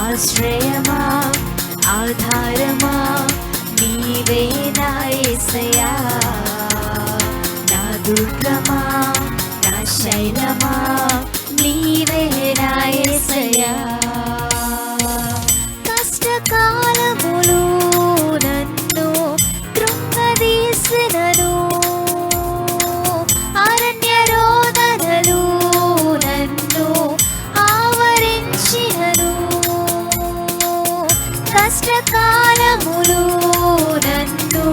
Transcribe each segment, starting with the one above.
ఆశ్రయమా ఆధారమా నీవే నా యేసయ్యా నా దుర్గమా నా శైలమా కష్టకాలములు నన్ను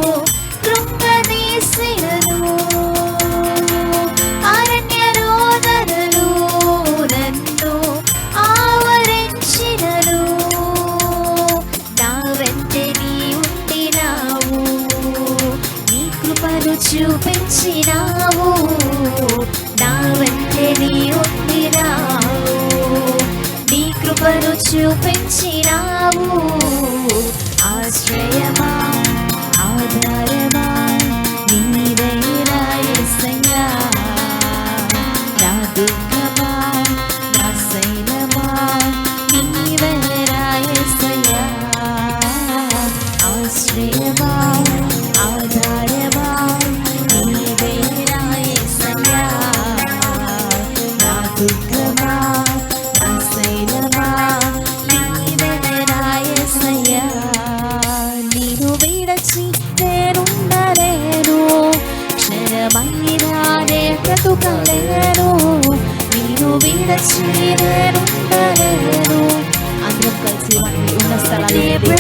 కృంగదీసినను. అరణ్య రోదనలు నన్ను ఆవరించినను. నా వెంటే నీ ఉండినావు నీ కృపను చూపించినావు. నా వెంటే నీ ఉండినావు నీ కృపను చూపించినావు. ఆశ్రయమా ఆధారమా నీవే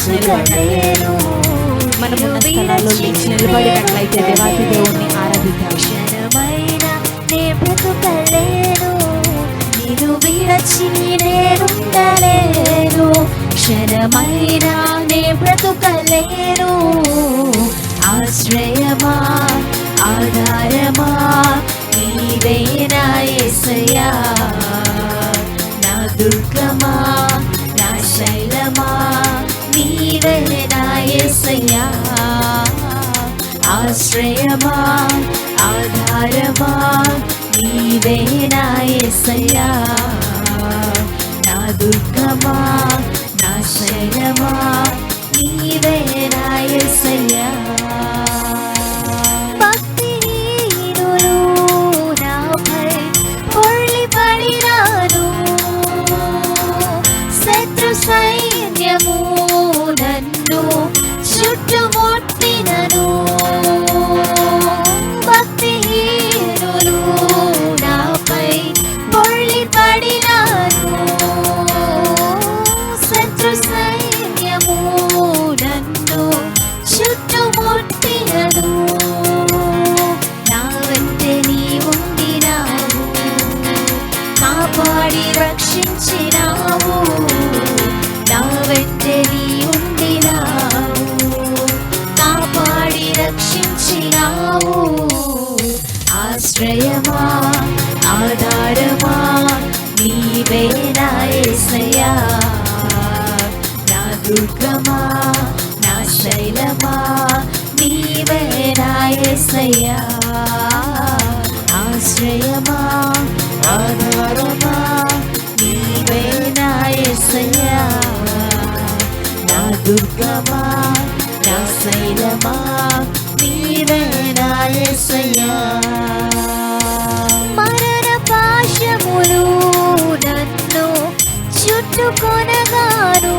బ్రతుకలేను మనం ఉన్న స్థలాల్లో లేచి నిలబడినట్లయితే దేవాతి దేవుణ్ణి ఆరాధిద్దాం నే బ్రతుకలేను. నేను విడచి నేనుండలేను. క్షణమైన నే బ్రతుకలేను. ఆశ్రయమా ఆధారమా నా యేసయ్యా ఆశ్రయమా ఆధారమా నీవే నా యేసయ్యా నా దుర్గమా నా శైలమా నీవే నా యేసయ్యా భక్తిహీనులు నాపై పొర్లిపడినారు. శత్రు సైన్యము నన్ను ಬಿಟ್ಟು ಒಟ್ಟಿನನು ఆశ్రయమా ఆధారమా నీవే నాయసయా నా దుర్గమా నా శైలమా నీవే నాయసయా ఆశ్రయమా ఆధారమా నీవే నాయసయా నా దుర్గమా నా శైలమా నీవే నాయసయా చుట్టుకొనగాను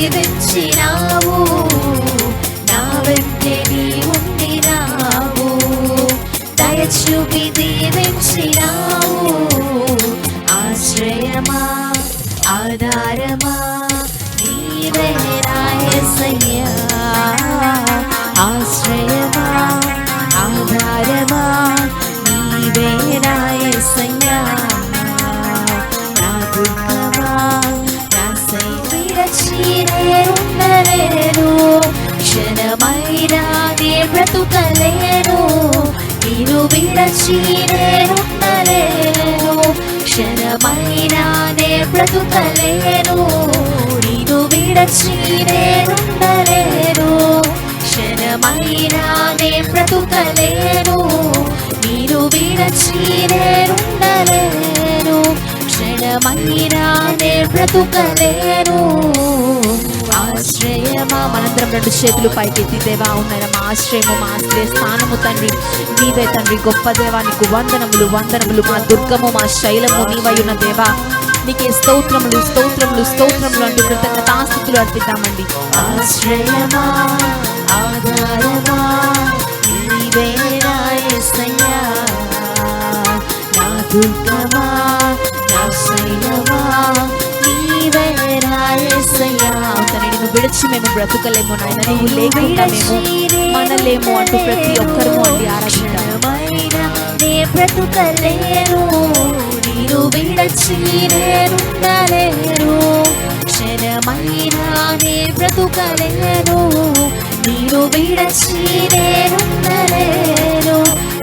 తెచ్చినావు. నా వెంటే నీ ఉండినావు. దయచూపి దీవించినావు. ఆశ్రయమా ఆధారమా నీవే నా యేసయ్యా విడచి నేనుండలేను బ్రతుకలేను నిన్ను విడచి నేనుండలేను క్షణమైనా నే బ్రతుకలేను నీరు విడచి నేనుండలేను క్షణమైనా నే బ్రతుకలేను ఆశ్రయమా? మనందరం రెండు చేతులు పైకెత్తి దేవా ఉన్నారా మా ఆశ్రయము మా ఆశ్రయ స్థానము తండ్రి. నీవే తండ్రి గొప్ప దేవానికి వందనములు వందనములు. మా దుర్గము మా శైలము నీవయున్న దేవా. నీకే స్తోత్రములు స్తోత్రములు స్తోత్రములు అంటూ కృతజ్ఞతాస్థుతులు అర్పిద్దామండి. ఆశ్రయమా? ఆధారమా? నీవే నా యేసయ్యా నా దుర్గమా? నా శైలమా? నీవే నా విడిచి మేము బ్రతకలేము నాయన. నీవు లేకుండా మేము మనలేము అంటూ ప్రతి ఒక్కరము అండి ఆరాధిద్దాం నీరు విడచి నేనుండలేను క్షణమైనా నే బ్రతుకలేను నీరు విడచి నేనుండలేను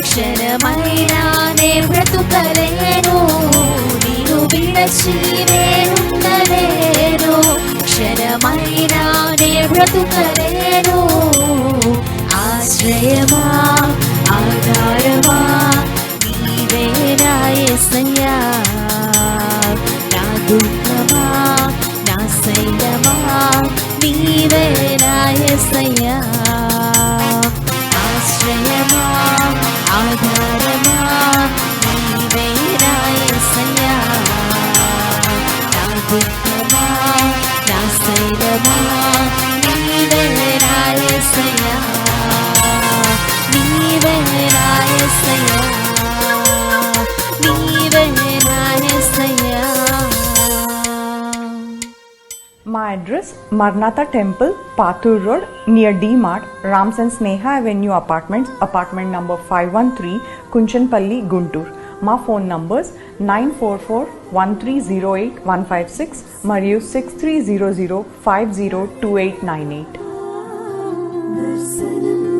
క్షణమైనా నే బ్రతుకలేను నీరు విడచి నేనుండలేను క్షణమై బ్రతుకలేను ఆశ్రయమా ఆధారమా నీవే నా నా దుఃఖమా నా శైలమా నీవే address Marnatha Temple, Pathur Road, near D Mart, Rams and Sneha Avenue Apartments, apartment number 513, Kunchanpalli, Guntur. మా phone numbers nine four four one three zero eight one five six మరియు six three zero zero five zero two eight nine eight దర్శనం